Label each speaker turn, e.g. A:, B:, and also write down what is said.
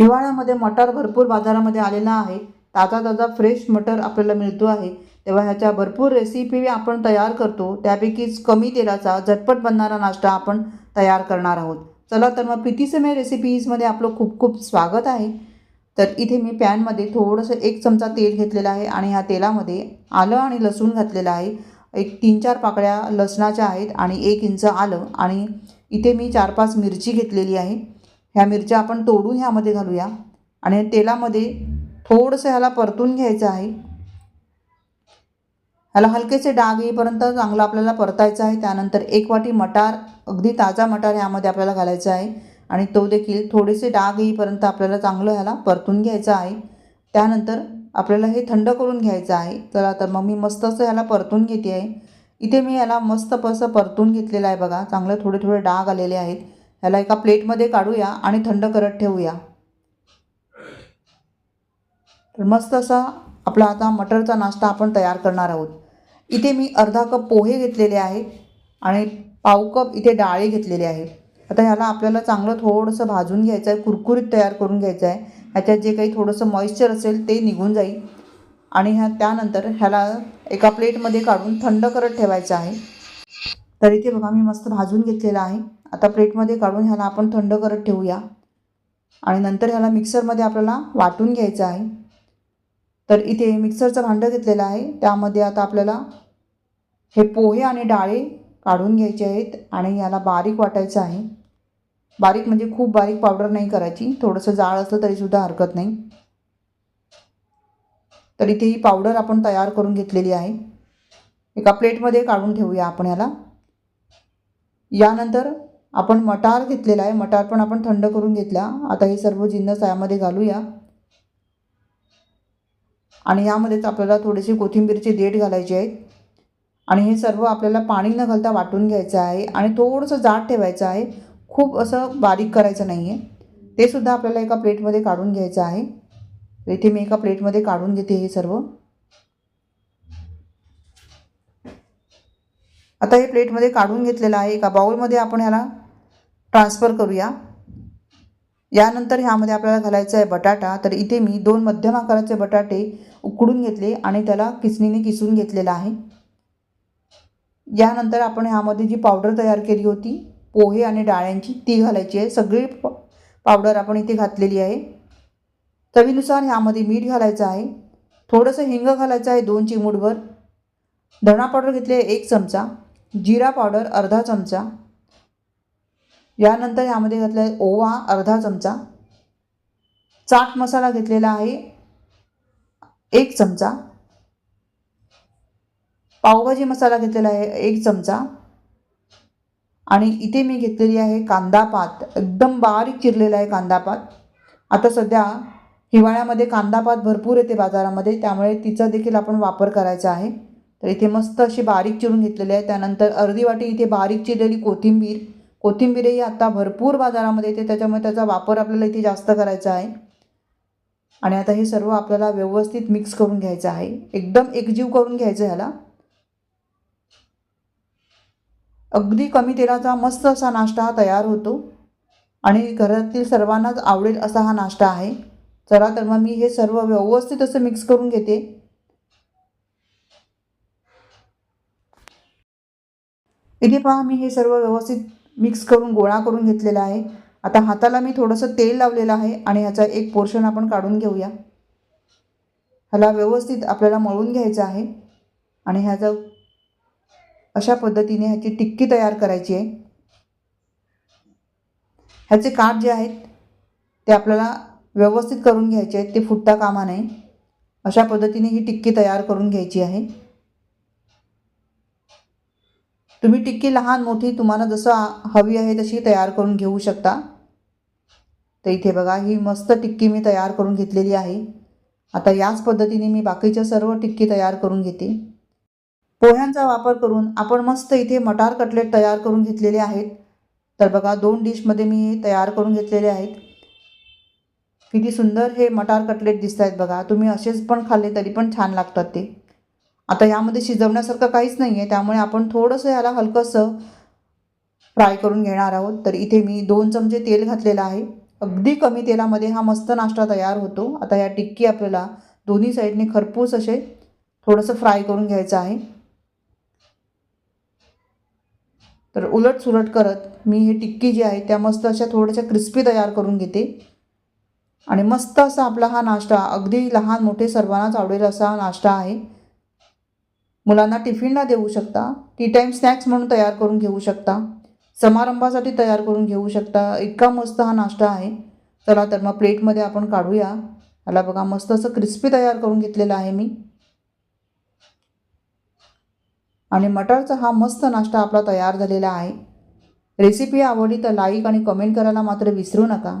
A: हिवाळ्यामध्ये मटार भरपूर बाजारामध्ये आलेला आहे. ताजा ताजा फ्रेश मटर आपल्याला मिळतो आहे. तेव्हा ह्याच्या भरपूर रेसिपी आपण तयार करतो. त्यापैकीच कमी तेलाचा झटपट बनणारा नाश्ता आपण तयार करणार आहोत. चला तर मग प्रीतीसमय रेसिपीजमध्ये आपलं खूप खूप स्वागत आहे. तर इथे मी पॅनमध्ये थोडंसं एक चमचा तेल घेतलेलं आहे आणि ह्या तेलामध्ये आलं आणि लसूण घातलेलं आहे. एक तीन चार पाकळ्या लसणाच्या आहेत आणि एक इंच आलं आणि इथे मी चार पाच मिरची घेतलेली आहे. ह्या मिरच्या आपण तोडून ह्यामध्ये घालूया. आणि तेलामध्ये थोडंसं ह्याला परतून घ्यायचं आहे. ह्याला हलकेसे डाग येईपर्यंत चांगलं आपल्याला परतायचं आहे. त्यानंतर एक वाटी मटार अगदी ताजा मटार ह्यामध्ये आपल्याला घालायचा आहे. आणि तो देखील थोडेसे डाग येईपर्यंत आपल्याला चांगलं ह्याला परतून घ्यायचं आहे. त्यानंतर आपल्याला हे थंड करून घ्यायचं आहे. चला तर मग मी मस्त असं ह्याला परतून घेते आहे. इथे मी ह्याला मस्त असं परतून घेतलेलं आहे बघा. चांगले थोडे थोडे डाग आलेले आहेत. ह्याला एका प्लेटमध्ये काढूया आणि थंड करत ठेवूया. तर मस्त असा आपला आता मटरचा नाश्ता आपण तयार करणार आहोत. इथे मी अर्धा कप पोहे घेतलेले आहेत आणि पाव कप इथे डाळे घेतलेले आहेत. आता ह्याला आपल्याला चांगलं थोडंसं भाजून घ्यायचं आहे कुरकुरीत तयार करून घ्यायचं आहे ह्याच्यात जे काही थोडंसं मॉइश्चर असेल ते निघून जाईल. आणि ह्या त्यानंतर ह्याला एका प्लेटमध्ये काढून थंड करत ठेवायचं आहे. तर इथे बघा मी मस्त भाजून घेतलेलं आहे. आता प्लेटमध्ये काढून ह्याला आपण थंड करत ठेवूया. आणि नंतर ह्याला मिक्सरमध्ये आपल्याला वाटून घ्यायचं आहे. तर इथे मिक्सरचं भांडं घेतलेलं आहे. त्यामध्ये आता आपल्याला हे पोहे आणि डाळे काढून घ्यायचे आहेत आणि याला बारीक वाटायचं आहे. बारीक म्हणजे खूप बारीक पावडर नाही करायची. थोडंसं जाळ असलं तरीसुद्धा हरकत नाही. तर इथे ही पावडर आपण तयार करून घेतलेली आहे. एका प्लेटमध्ये काढून ठेवूया आपण याला यानंतर आपण मटार घेतलेला आहे. मटार पण आपण थंड करून घेतला. आता हे सर्व जिन्नस यामध्ये घालूया. आणि यामध्येच आपल्याला थोडेसे कोथिंबीरचे देठ घालायचे आहेत आणि हे सर्व आपल्याला पाणी न घालता वाटून घ्यायचं आहे. आणि थोडंसं जाड ठेवायचं आहे. खूप असं बारीक करायचं नाही आहे ते सुद्धा आपल्याला एका प्लेटमध्ये काढून घ्यायचं आहे. इथे मी एका प्लेटमध्ये काढून घेते हे सर्व. आता हे प्लेटमध्ये काढून घेतलेलं आहे. एका बाउलमध्ये आपण ह्याला ट्रान्सफर करूया. यानंतर ह्यामध्ये आपल्याला घालायचं आहे बटाटा. तर इथे मी दोन मध्यम आकाराचे बटाटे उकडून घेतले आणि त्याला किसणीने किसून घेतलेला आहे. यानंतर आपण ह्यामध्ये जी पावडर तयार केली होती पोहे आणि डाळ्यांची ती घालायची आहे. सगळी प पावडर आपण इथे घातलेली आहे. चवीनुसार ह्यामध्ये मीठ घालायचं आहे. थोडंसं हिंग घालायचं आहे दोन चिमूटभर. धणा पावडर घेतली आहे एक चमचा. जिरा पावडर अर्धा चमचा. यानंतर यामध्ये घातला आहे ओवा अर्धा चमचा. चाट मसाला घेतलेला आहे एक चमचा. पावभाजी मसाला घेतलेला आहे एक चमचा. आणि इथे मी घेतलेली आहे कांदापात एकदम बारीक चिरलेला आहे कांदापात आता सध्या हिवाळ्यामध्ये कांदापात भरपूर येते बाजारामध्ये त्यामुळे तिचा देखील आपण वापर करायचा आहे. तर इथे मस्त अशी बारीक चिरून घेतलेली आहे. त्यानंतर अर्धी वाटी इथे बारीक चिरलेली कोथिंबीर. कोथिंबीरही आता भरपूर बाजारामध्ये येते. त्याच्यामुळे त्याचा वापर आपल्याला इथे जास्त करायचा आहे. आणि आता हे सर्व आपल्याला व्यवस्थित मिक्स करून घ्यायचं आहे. एकदम एकजीव करून घ्यायचं ह्याला. अगदी कमी तेलाचा मस्त असा नाश्ता हा तयार होतो. आणि घरातील सर्वांनाच आवडेल असा हा नाश्ता आहे. चला तर मग मी हे सर्व व्यवस्थित असं मिक्स करून घेते. इथे पहा मी हे सर्व व्यवस्थित मिक्स करून गोळा करून घेतलेला आहे. आता हाताला मी थोडंसं तेल लावलेलं आहे आणि ह्याचा एक पोर्शन आपण काढून घेऊया. ह्याला व्यवस्थित आपल्याला मळून घ्यायचं आहे आणि ह्याचा अशा पद्धतीने ह्याची टिक्की तयार करायची आहे. ह्याचे काठ जे आहेत ते आपल्याला व्यवस्थित करून घ्यायचे आहेत. ते फुटता कामा नये. अशा पद्धतीने ही टिक्की तयार करून घ्यायची आहे. तुम्ही टिक्की लहान मोठी तुम्हाला जसं हवी आहे तशी तयार करून घेऊ शकता. तर इथे बघा ही मस्त टिक्की मी तयार करून घेतलेली आहे. आता याच पद्धतीने मी बाकीच्या सर्व टिक्की तयार करून घेते. पोह्यांचा वापर करून आपण मस्त इथे मटार कटलेट तयार करून घेतलेले आहेत. तर बघा दोन डिशमध्ये मी तयार करून घेतलेले आहेत. किती सुंदर हे मटार कटलेट दिसत आहेत बघा. तुम्ही असेच पण खाल्ले तरी पण छान लागतात ते. आता यामध्ये शिजवण्यासारखं काहीच नाही आहे त्यामुळे आपण थोडंसं याला हलकंसं फ्राय करून घेणार आहोत. तर इथे मी दोन चमचे तेल घातलेलं आहे. अगदी कमी तेलामध्ये हा मस्त नाश्ता तयार होतो. आता या टिक्की आपल्याला दोन्ही साईडने खरपूस असे थोडंसं फ्राय करून घ्यायचं आहे. तर उलट सुलट करत मी हे टिक्की जी आहे त्या मस्त अशा थोड्याशा क्रिस्पी तयार करून घेते. आणि मस्त असा आपला हा नाश्ता अगदी लहान मोठे सर्वांनाच आवडेल असा नाश्ता आहे. मुलांना टिफिनला देऊ शकता. टी टाईम स्नॅक्स म्हणून तयार करून घेऊ शकता. समारंभासाठी तयार करून घेऊ शकता. इतका मस्त हा नाश्ता आहे. चला तर मग प्लेटमध्ये आपण काढूया. याला बघा मस्त असं क्रिस्पी तयार करून घेतलेलं आहे मी. आणि मटारचा हा मस्त नाश्ता आपला तयार झालेला आहे. रेसिपी आवडली तर लाईक आणि कमेंट करायला मात्र विसरू नका.